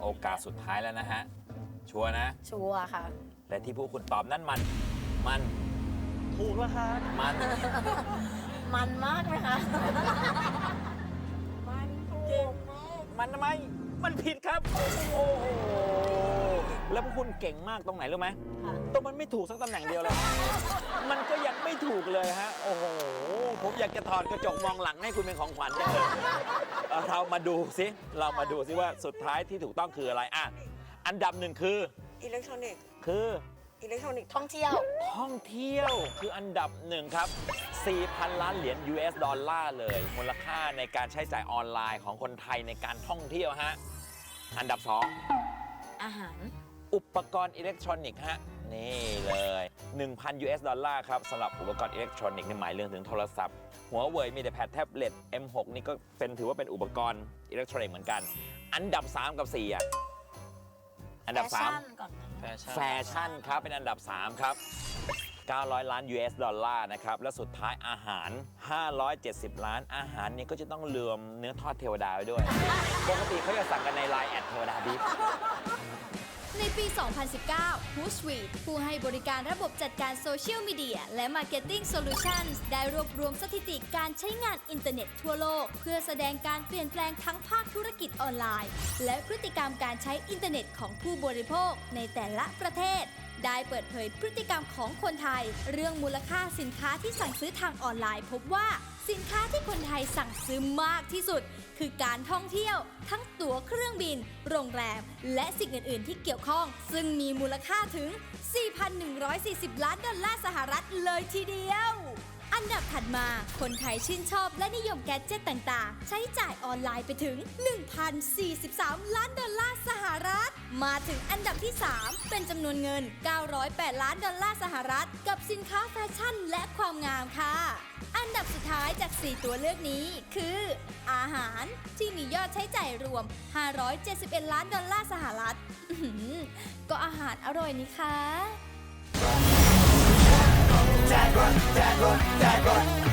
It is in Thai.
โอกาสสุดท้ายแล้วนะฮะ ชัวร์นะ ชัวร์ค่ะและที่ผู้คุณตอบนั่นมัน มัน ถูกแล้วครับ มัน มันมากไหมคะ มันถูกมันทำไม มันผิดครับ โอ้โห แล้วพวกคุณเก่งมากตรงไหนรู้ไหมค่ะตรงมันไม่ถูกสักตำแหน่งเดียวเลย มันก็ยังไม่ถูกเลยฮะ โอ้โห ผมอยากจะถอดกระจกมองหลังให้คุณเป็นของขวัญจังเลยเอ่อเรามาดูสิเรามาดูสิว่าสุดท้ายที่ถูกต้องคืออะไรอะอันดับหนึ่งคืออิเล็กทรอนิกส์คืออิเล็กทรอนิกส์ท่องเที่ยว ท่องเที่ยวคืออันดับหนึ่งครับ 4,000 ล้านเหรียญ US ดอลลาร์เลย มูลค่าในการใช้จ่ายออนไลน์ของคนไทยในการท่องเที่ยวฮะ อันดับ2อาหาร อุปกรณ์อิเล็กทรอนิกส์ฮะ นี่เลย 1,000 US ดอลลาร์ครับสำหรับอุปกรณ์อิเล็กทรอนิกส์ในหมายเรื่องถึงโทรศัพท์ หัวเว่ยมีแต่แพดแท็บเล็ต M6 นี่ก็เป็นถือว่าเป็นอุปกรณ์อิเล็กทรอนิกส์เหมือนกัน อันดับ 3 กับ 4 อะ อันดับแฟชั่น3ก่อนนะแฟชั่นครับ เป็นอันดับ 3 ครับ 900 ล้าน US ดอลลาร์นะครับ และสุดท้ายอาหาร 570 ล้านอาหารนี่ก็จะต้องรวมเนื้อทอดเทวดาไว้ด้วย ปกติเขาจะสั่งกันในไลน์แอดเทวดาบิ๊ก ในปี 2019 Hootsuite ผู้ให้บริการระบบจัดการโซเชียลมีเดียและ Marketing Solutions ได้รวบรวมสถิติการใช้งานอินเทอร์เน็ตทั่วโลก เพื่อแสดงการเปลี่ยนแปลงทั้งภาคธุรกิจออนไลน์ และพฤติกรรมการใช้อินเทอร์เน็ตของผู้บริโภคในแต่ละประเทศ ได้เปิดเผยพฤติกรรมของคนไทย เรื่องมูลค่าสินค้าที่สั่งซื้อทางออนไลน์ พบว่าสินค้าที่คนไทยสั่งซื้อมากที่สุด คือการท่องเที่ยว ทั้งตั๋วเครื่องบิน โรงแรม และสิ่งอื่น ๆ ที่เกี่ยวข้อง ซึ่งมีมูลค่าถึง 4,140 ล้านดอลลาร์สหรัฐเลยทีเดียว อันดับถัดมาคนไทยชื่นชอบและนิยมแกดเจิตต่างๆ ใช้จ่ายออนไลน์ไปถึง 1,043 ล้านดอลลาร์สหรัฐ มาถึงอันดับที่ 3 เป็นจำนวนเงิน 908 ล้านดอลลาร์สหรัฐ กับสินค้าแฟชั่นและความงามค่ะ อันดับสุดท้ายจาก 4 ตัวเลือกนี้คือ อาหารที่มียอดใช้จ่ายรวม 571 ล้านดอลลาร์สหรัฐก็อาหารอร่อยนี่คะ dagger.